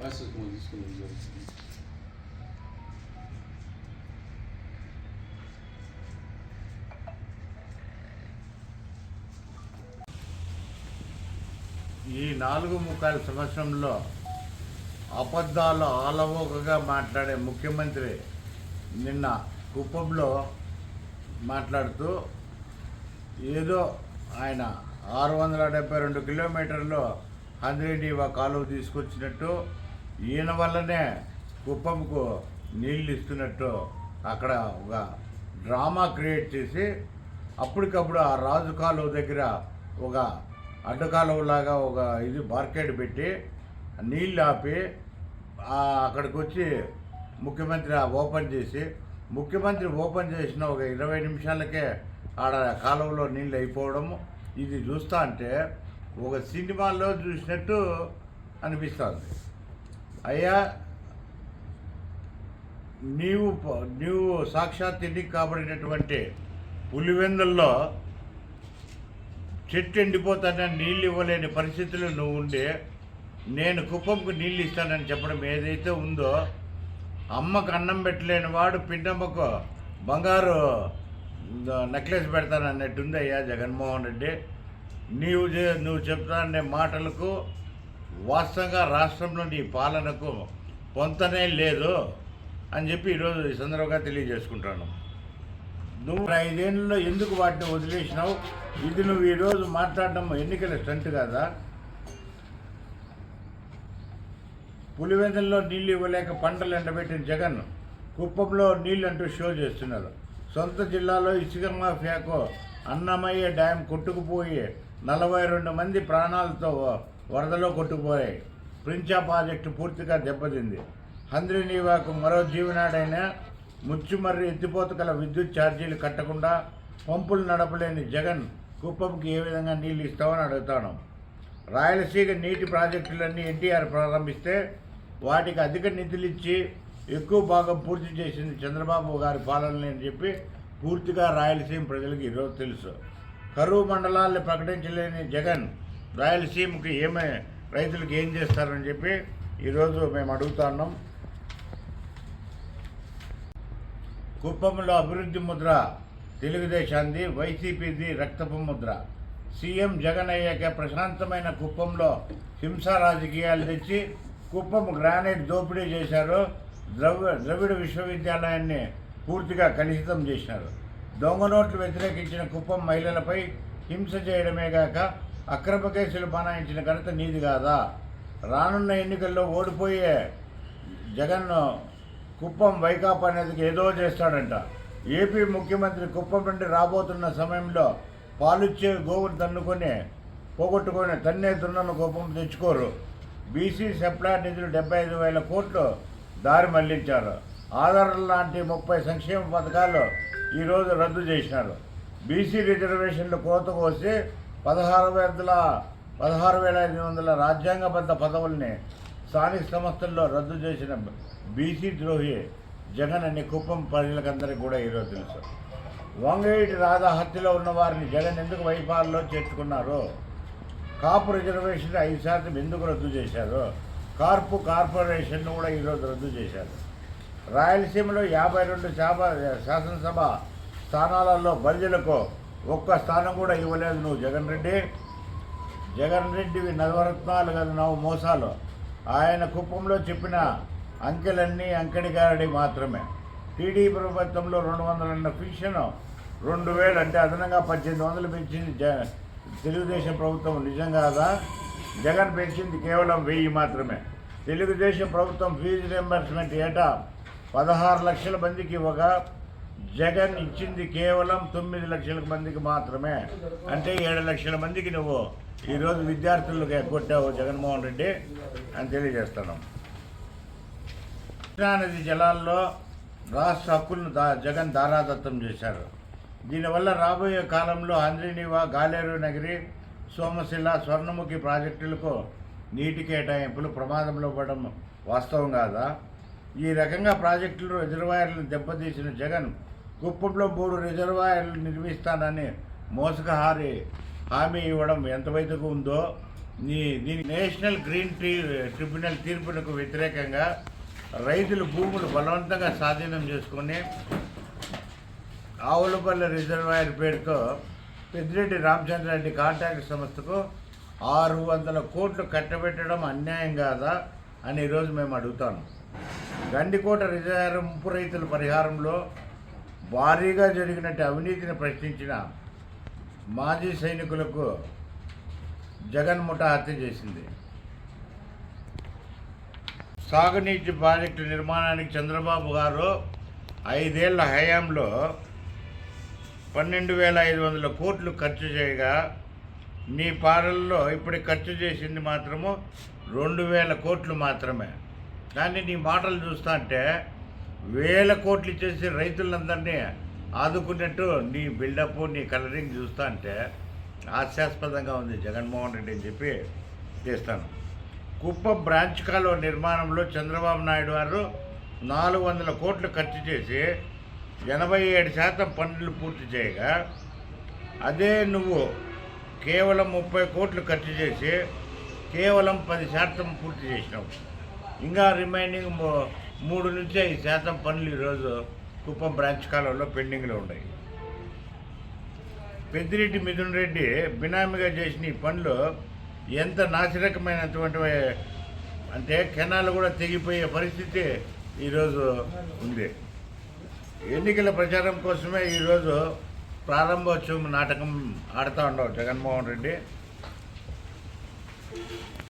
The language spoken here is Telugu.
రాష్ట్రం తీసుకుని జరుగుతుంది ఈ నాలుగు ముక్కాల సంవత్సరంలో అబద్ధాలు ఆలవోకగా మాట్లాడే ముఖ్యమంత్రి నిన్న కుప్పంలో మాట్లాడుతూ ఏదో ఆయన ఆరు వందల డెబ్బై రెండు కిలోమీటర్లు హంద్రేడీవా కాలువ తీసుకొచ్చినట్టు ఈయన వల్లనే కుప్పంకు నీళ్ళు ఇస్తున్నట్టు అక్కడ ఒక డ్రామా క్రియేట్ చేసి అప్పటికప్పుడు ఆ రాజు కాలువ దగ్గర ఒక అడ్డకాలువలాగా ఒక ఇది బార్కెట్ పెట్టి నీళ్ళు ఆపి అక్కడికి వచ్చి ముఖ్యమంత్రి ఆ ఓపెన్ చేసి ముఖ్యమంత్రి ఓపెన్ చేసిన ఒక ఇరవై నిమిషాలకే ఆడ కాలువలో నీళ్ళు అయిపోవడం ఇది చూస్తా అంటే ఒక సినిమాలో చూసినట్టు అనిపిస్తుంది. అయ్యా నీవు నీవు సాక్షాత్ ఎన్నిక కాబడినటువంటి పులివెందుల్లో చెట్టు ఎండిపోతానే నీళ్ళు ఇవ్వలేని పరిస్థితులు నువ్వు ఉండి నేను కుప్పంకు నీళ్ళు ఇస్తానని చెప్పడం ఏదైతే ఉందో అమ్మకు అన్నం పెట్టలేని వాడు పిండమ్మకు బంగారు నెక్లెస్ పెడతానన్నట్టుంది అయ్యా జగన్మోహన్ రెడ్డి. నీవు నువ్వు చెప్తానే మాటలకు వాస్తవంగా రాష్ట్రంలో నీ పాలనకు పొంతనే లేదు అని చెప్పి ఈరోజు ఈ సందర్భంగా తెలియజేసుకుంటాను. నువ్వు ఐదేళ్ళలో ఎందుకు వాటిని వదిలేసినావు? ఇది నువ్వు ఈరోజు మాట్లాడడం ఎన్నికల స్టంట్ కదా? పులివెందుల్లో నీళ్ళు ఇవ్వలేక పంటలు ఎండబెట్టిన జగన్ కుప్పంలో నీళ్ళు అంటూ షో చేస్తున్నారు సొంత జిల్లాలో ఇసుక మాఫియాకు అన్నమయ్య డ్యాం కొట్టుకుపోయి నలభై రెండు మంది ప్రాణాలతో వరదలో కొట్టుకుపోయాయి. ప్రించా ప్రాజెక్టు పూర్తిగా దెబ్బతింది. హంద్రినీవాకు మరో జీవనాడైన ముచ్చుమర్రి ఎత్తిపోతగల విద్యుత్ ఛార్జీలు కట్టకుండా పంపులు నడపలేని జగన్ కుప్పంకి ఏ విధంగా నీళ్ళు ఇస్తామని అడుగుతాను. రాయలసీమ నీటి ప్రాజెక్టులన్నీ ఎన్టీఆర్ ప్రారంభిస్తే వాటికి అధిక నిధులు ఇచ్చి ఎక్కువ భాగం పూర్తి చేసింది చంద్రబాబు గారి పాలనని అని చెప్పి పూర్తిగా రాయలసీమ ప్రజలకు ఈరోజు తెలుసు. కరువు మండలాల్ని ప్రకటించలేని జగన్ రాయలసీమకి ఏమే రైతులకు ఏం చేస్తారని చెప్పి ఈరోజు మేము అడుగుతున్నాం కుప్పంలో అభివృద్ధి ముద్ర తెలుగుదేశాంది వైసీపీది రక్తపు ముద్ర. సీఎం జగన్ అయ్యాక ప్రశాంతమైన కుప్పంలో హింసా రాజకీయాలు తెచ్చి కుప్పం గ్రానైట్ దోపిడీ చేశారు. ద్రవ ద్రవిడ విశ్వవిద్యాలయాన్ని పూర్తిగా కలుషితం చేశారు. దొంగ నోట్లు వ్యతిరేకించిన కుప్పం మహిళలపై హింస చేయడమే కాక అక్రమ కేసులు బనాయించిన ఘనత నీది కాదా? రానున్న ఎన్నికల్లో ఓడిపోయే జగన్ కుప్పం వైకాపా అనేది ఏదో చేస్తాడంట. ఏపీ ముఖ్యమంత్రి కుప్పం నుండి రాబోతున్న సమయంలో పాలిచ్చే గోవును తన్నుకొని పోగొట్టుకొని తన్నే దున్నను కుప్పం తెచ్చుకోరు. బీసీ సెప్లా నిధులు డెబ్బై ఐదు వేల కోట్లు దారి మళ్ళించారు. ఆధార్ లాంటి ముప్పై సంక్షేమ పథకాలు ఈరోజు రద్దు చేసినారు. బీసీ రిజర్వేషన్లు కోతకు వస్తే పదహారు వేల పదహారు వేల ఐదు వందల రాజ్యాంగబద్ధ పదవుల్ని స్థానిక సంస్థల్లో రద్దు చేసిన బీసీ ద్రోహి జగన్ అని కుప్పం ప్రజలకందరికీ కూడా ఈరోజు తెలుసు. వంగేటి రాధా హత్యలో ఉన్న వారిని జగన్ ఎందుకు వైపాల్లో చేర్చుకున్నారు? కాపు రిజర్వేషన్ ఐదు శాతం ఎందుకు రద్దు చేశారు? కార్పు కార్పొరేషన్ను కూడా ఈరోజు రద్దు చేశారు. రాయలసీమలో యాభై రెండు శాసనసభ స్థానాలలో బలిజలకు ఒక్క స్థానం కూడా ఇవ్వలేదు నువ్వు జగన్ రెడ్డి. జగన్ రెడ్డివి నవరత్నాలు కదా నవ్వు మోసాలు. ఆయన కుప్పంలో చెప్పిన అంకెలన్నీ అంకెడిగారడి మాత్రమే. టీడీ ప్రభుత్వంలో రెండు వందల ఫిక్షన్ రెండు వేలు అంటే అదనంగా పద్దెనిమిది వందలు పెంచింది జ తెలుగుదేశం ప్రభుత్వం. నిజం కాదా? జగన్ పెంచింది కేవలం వెయ్యి మాత్రమే. తెలుగుదేశం ప్రభుత్వం ఫీజు రియంబర్స్మెంట్ ఏటా? పదహారు లక్షల మందికి ఇవ్వగా జగన్ ఇచ్చింది కేవలం తొమ్మిది లక్షల మందికి మాత్రమే. అంటే ఏడు లక్షల మందికి నువ్వు ఈరోజు విద్యార్థులకు ఎగ్గొట్టావు జగన్మోహన్ రెడ్డి అని తెలియజేస్తున్నాం. కృష్ణానది జలాల్లో రాష్ట్ర హక్కులను దా జగన్ దారాదత్తం చేశారు. దీనివల్ల రాబోయే కాలంలో ఆంధ్రీనివా గాలేరు నగిరి సోమశిల స్వర్ణముఖి ప్రాజెక్టులకు నీటి కేటాయింపులు ప్రమాదంలో పడడం వాస్తవం కాదా? ఈ రకంగా ప్రాజెక్టులు రిజర్వాయర్లను దెబ్బతీసిన జగన్ కుప్పంలో మూడు రిజర్వాయర్లు నిర్మిస్తానని మోసకహారి హామీ ఇవ్వడం ఎంతవరకు ఉందో నీ దీని నేషనల్ గ్రీన్ ట్రీ ట్రిబ్యునల్ తీర్పునకు వ్యతిరేకంగా రైతులు భూములు బలవంతంగా స్వాధీనం చేసుకొని ఆవులపల్లి రిజర్వాయర్ పేరుతో పెద్దిరెడ్డి రామచంద్రారెడ్డి కాంట్రాక్ట్ సంస్థకు ఆరు వందల కోట్లు కట్టబెట్టడం అన్యాయం కాదా అని ఈరోజు మేము అడుగుతాను గండికోట రిజర్వాయర్ ముంపు రైతుల పరిహారంలో భారీగా జరిగినట్టు అవినీతిని ప్రశ్నించిన మాజీ సైనికులకు జగన్ ముఠా హత్య చేసింది. సాగునీటి ప్రాజెక్టు నిర్మాణానికి చంద్రబాబు గారు ఐదేళ్ళ హయాంలో పన్నెండు వేల ఐదు వందల కోట్లు ఖర్చు చేయగా నీ పాలనలో ఇప్పుడు ఖర్చు చేసింది మాత్రము రెండు వేల కోట్లు మాత్రమే. కానీ నీ మాటలు చూస్తా అంటే వేల కోట్లు ఇచ్చేసి రైతులందరినీ ఆదుకున్నట్టు నీ బిల్డప్ నీ కలరింగ్ చూస్తా అంటే హాస్యాస్పదంగా ఉంది. జగన్మోహన్ రెడ్డి అని చెప్పి చేస్తాను. కుప్పం బ్రాంచ్ కాలువ నిర్మాణంలో చంద్రబాబు నాయుడు గారు నాలుగు వందల కోట్లు ఖర్చు చేసి ఎనభై ఏడు శాతం పనులు పూర్తి చేయగా అదే నువ్వు కేవలం ముప్పై కోట్లు ఖర్చు చేసి కేవలం పది శాతం పూర్తి చేసినావు. ఇంకా రిమైనింగ్ మూడు నుంచి ఐదు శాతం పనులు ఈరోజు కుప్పం బ్రాంచ్ కాలంలో పెండింగ్లో ఉన్నాయి. పెద్దిరెడ్డి మిథున్ రెడ్డి బినామీగా చేసిన ఈ పనులు ఎంత నాసిరకమైనటువంటి అంటే కెనాలు కూడా తెగిపోయే పరిస్థితి ఈరోజు ఉంది. ఎన్నికల ప్రచారం కోసమే ఈరోజు ప్రారంభోత్సవం నాటకం ఆడుతూ ఉండవు జగన్మోహన్ రెడ్డి.